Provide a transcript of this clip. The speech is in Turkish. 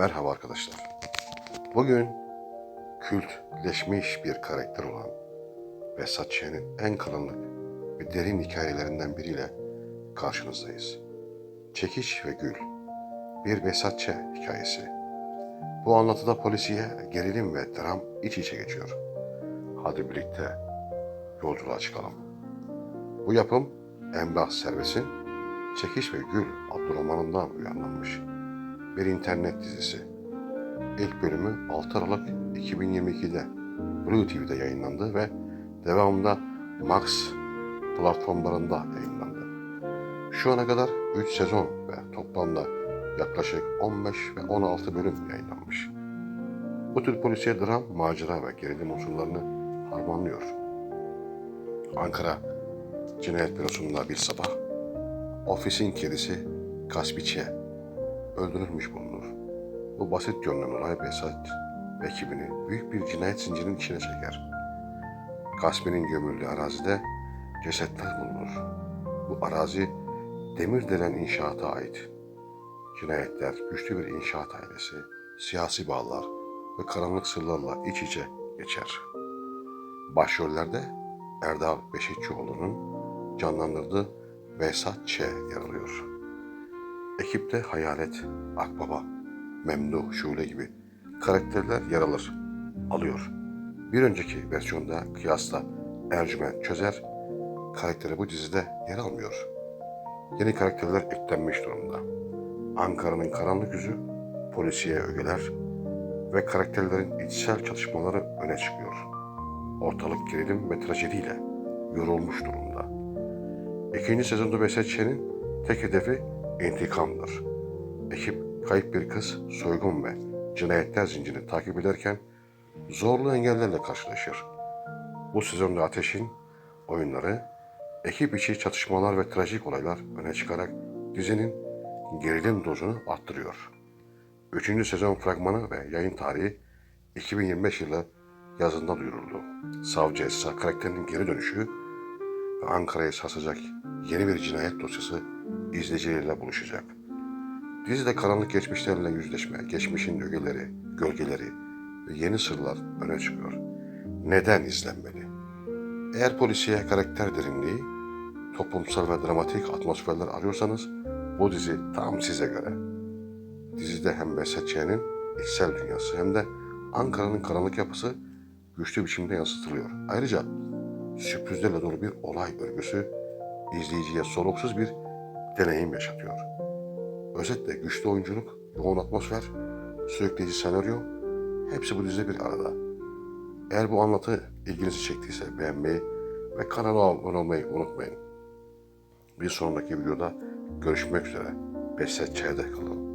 Merhaba arkadaşlar. Bugün kültleşmiş bir karakter olan Behzat Ç'nin en karanlık ve derin hikayelerinden biriyle karşınızdayız. Çekiş ve Gül Bir Ç. hikayesi. Bu anlatıda polisiye, gerilim ve dram iç içe geçiyor. Hadi birlikte yolculuğa çıkalım. Bu yapım Emrah Servis'in Çekiş ve Gül adlı romanından uyarlanmış bir internet dizisi. İlk bölümü 6 Aralık 2022'de Blue TV'de yayınlandı ve devamında Max platformlarında yayınlandı. Şu ana kadar 3 sezon ve toplamda yaklaşık 15 ve 16 bölüm yayınlanmış. Bu tür polisiye dram, macera ve gerilim unsurlarını harmanlıyor. Ankara Cinayet Bürosu'nda bir sabah ofisin kedisi Kaspiçe öldürülmüş bulunur. Bu basit görünen olay Behzat ve ekibini büyük bir cinayet zincirinin içine çeker. Kasmi'nin gömüldüğü arazide cesetler bulunur. Bu arazi Demirdelen inşaata ait. Cinayetler güçlü bir inşaat ailesi, siyasi bağlar ve karanlık sırlarla iç içe geçer. Başrollerde Erdal Beşikçioğlu'nun canlandırdığı Behzat Ç. yer alıyor. Ekipte Hayalet, Akbaba, Memduh, Şule gibi karakterler yer alır, alıyor. Bir önceki versiyonda kıyasla Ercüment Çözer karakteri bu dizide yer almıyor. Yeni karakterler eklenmiş durumda. Ankara'nın karanlık yüzü, polisiye ögeler ve karakterlerin içsel çatışmaları öne çıkıyor. Ortalık gerilim ve trajediyle yorulmuş durumda. İkinci sezonda Ç'nin tek hedefi intikamdır. Ekip kayıp bir kız, soygun ve cinayetler zincirini takip ederken zorlu engellerle karşılaşır. Bu sezonda Ateş'in oyunları, ekip içi çatışmalar ve trajik olaylar öne çıkarak dizinin gerilim dozunu arttırıyor. Üçüncü sezon fragmanı ve yayın tarihi 2025 yılı yazında duyuruldu. Savcı Esra karakterinin geri dönüşü ve Ankara'yı sarsacak yeni bir cinayet dosyası izleyicileriyle buluşacak. Dizide karanlık geçmişlerle yüzleşme, geçmişin ögeleri, gölgeleri ve yeni sırlar öne çıkıyor. Neden izlenmeli? Eğer polisiye karakter derinliği, toplumsal ve dramatik atmosferler arıyorsanız bu dizi tam size göre. Dizide hem Ç'nin içsel dünyası hem de Ankara'nın karanlık yapısı güçlü biçimde yansıtılıyor. Ayrıca sürprizlerle dolu bir olay örgüsü izleyiciye soluksuz bir deneyim yaşatıyor. Özetle güçlü oyunculuk, yoğun atmosfer, sürükleyici senaryo hepsi bu dizide bir arada. Eğer bu anlatı ilginizi çektiyse beğenmeyi ve kanala abone olmayı unutmayın. Bir sonraki videoda görüşmek üzere. Behzat Ç'de kalın.